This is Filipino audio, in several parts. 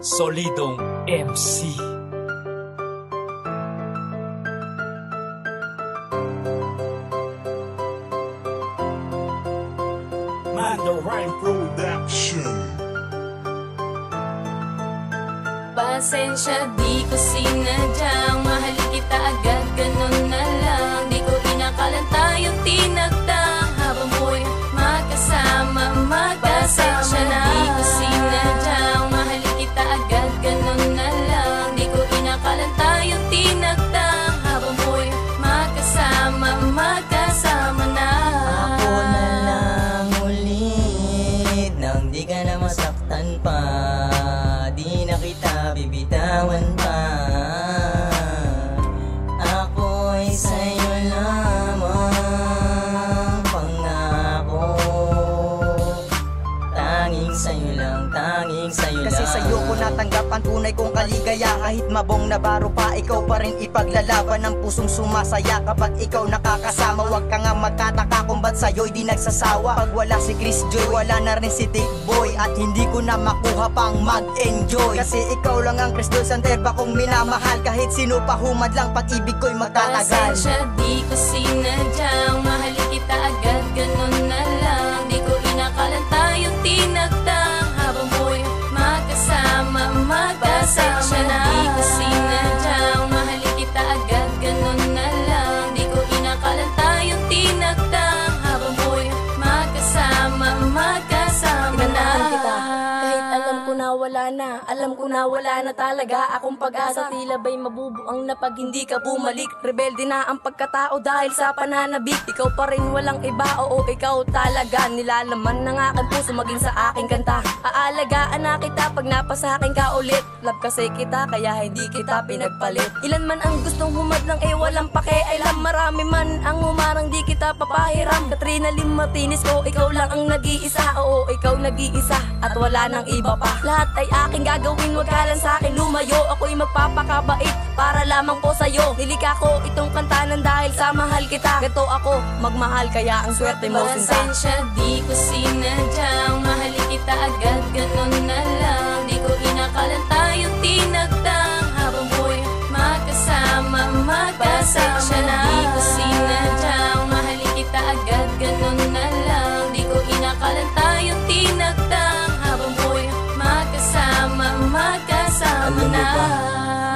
Solidong MC Mando Rhyme Production. Pasensya di ko sinadyang Mahal kita pa. Di na kita bibitawan pa. Ako'y sa'yo lamang. Pangako. Tanging sa'yo lang, tanging sa'yo lang. Kasi sa'yo ko natanggap ang tunay kong kaligaya. Kahit mabong na baro pa, ikaw pa rin ipaglalaban. Ang pusong sumasaya kapag ikaw nakakasama. Huwag ka nga magtataka ba't sa'yo'y di nagsasawa. Pag wala si Chris Joy, wala na rin si Tick Boy. At hindi ko na makuha pang mag-enjoy. Kasi ikaw lang ang Chris Joy Santerba kong minamahal? Kahit sino pa humad lang, pag-ibig ko'y magtatagal. Pasensya di ko sinadyang Mahal kita agad na. Alam ko na wala na talaga Akong pag-asa. Tila ba'y mabubuang na pag hindi ka bumalik. Rebelde na ang pagkatao dahil sa pananabik. Ikaw pa rin walang iba. Oo ikaw talaga. Nilalaman ng aking puso maging sa aking kanta. Aalagaan na kita pag napasakin ka ulit. Love kasi kita kaya hindi kita pinagpalit. Ilan man ang gustong humadlang eh walang pakialam. Marami man ang umarang di kita papahiram. Katrina Lim Martinez ko ikaw lang ang nag-iisa. Oo ikaw nag-iisa at wala nang iba pa. Lahat ay aking gagawin wag ka lang sa akin lumayo. Ako'y magpapakabait para lamang po sa'yo. Nilika ko itong kantanan dahil sa mahal kita. Gato ako magmahal kaya ang swerte mo sinta. Pasensya di ko sinadyang. Mahal kita agad ganun na lang. Di ko inakalan Magkasama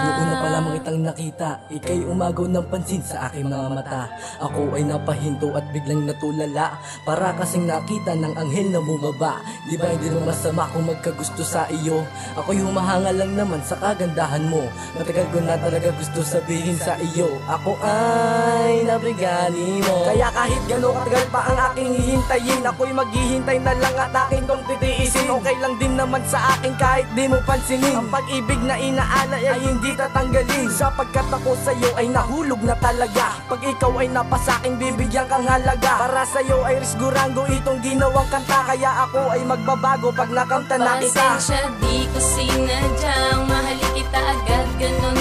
Alam mo na ba, Noon na pa lamang itang nakita Ika'y umagaw ng pansin sa aking mga mata. Ako ay napahinto at biglang natulala Para kasing nakita ng anghel na bumaba. Di ba hindi naman masama kung magkagusto sa iyo? Ako'y humahanga lang naman sa kagandahan mo. Matagal ko na talaga gusto sabihin sa iyo Ako ay nabigani mo. Kaya kahit gano'ng katagal pa ang aking hihintayin Ako'y maghihintay na lang at aking kong titiisin Okay lang din naman sa akin kahit di mo pansinin. Ang pag-ibig na inaalay ay hindi tatanggalin. Sapagkat ako sa'yo ay nahulog na talaga. Pag ikaw ay napasaking bibigyan kang halaga. Para sa'yo ay risgurango itong ginawang kanta. Kaya ako ay magbabago pag nakanta na kita. Pasensya di ko sinadyang Mahal kita agad ganun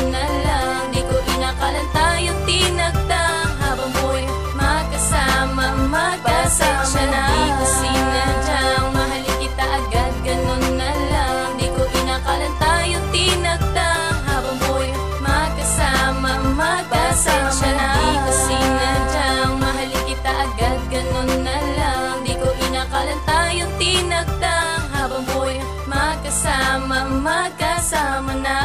Magpasensya na di ko sinadyang Mahal kita agad ganun na lang. Di ko inakalan tayong tinagdang Habang mo'y magkasama Magkasama na